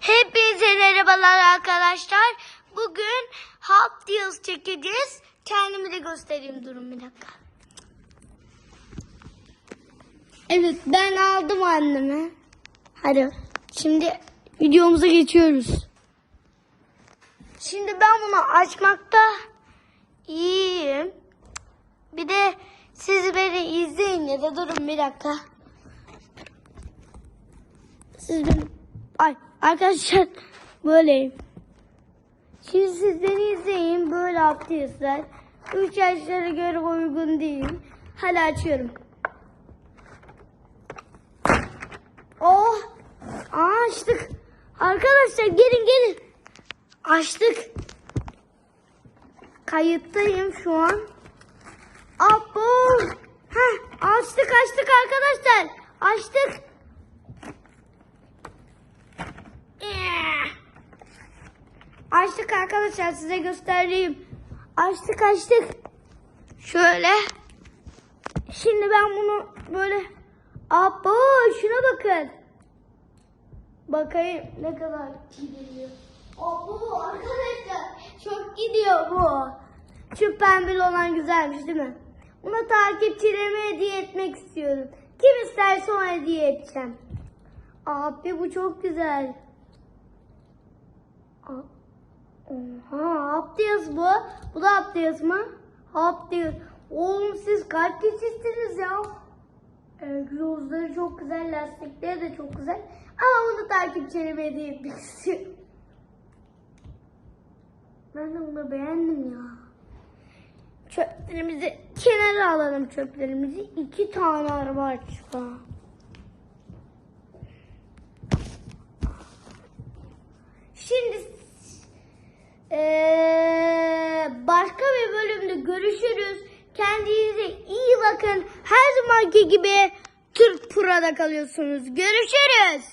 Hepinize merhabalar arkadaşlar. Bugün Hot Deals çekeceğiz. Kendimi de göstereyim durun bir dakika. Evet ben aldım anneme. Hadi şimdi videomuza geçiyoruz. Şimdi ben bunu açmakta iyiyim. Bir de siz beni izleyin ya da durun bir dakika. Siz beni... Ay arkadaşlar böyleyim. Şimdi siz beni izleyin böyle aktivistler. 3 yaşlara göre uygun değil. Hadi açıyorum. Oh! Aa, açtık. Arkadaşlar gelin gelin. Açtık. Kayıttayım şu an. Abo! Heh, açtık açtık arkadaşlar. Açtık. Açtık arkadaşlar size göstereyim. Açtık açtık. Şöyle. Şimdi ben bunu böyle Abo şuna bakın. Bakayım ne kadar gidiyor. Abo arkadaşlar çok gidiyor bu. Şu pembeli olan güzelmiş değil mi? Ona takipçilerime hediye etmek istiyorum. Kim isterse ona hediye edeceğim. Abi bu çok güzel. A- Oha Abdiyaz bu. Bu da Abdiyaz mı? Abdiyaz. Oğlum siz kaç kişisiniz ya? Egzozları çok güzel, lastikleri de çok güzel. Ama bunu takipçilerime hediye etmek. Ben de bunu beğendim ya. Çöplerimizi kenara alalım çöplerimizi. İki tane araba açık ha. Şimdi eee, başka bir bölümde görüşürüz. Kendinize iyi bakın. Her zamanki gibi Türk Pro'da kalıyorsunuz. Görüşürüz.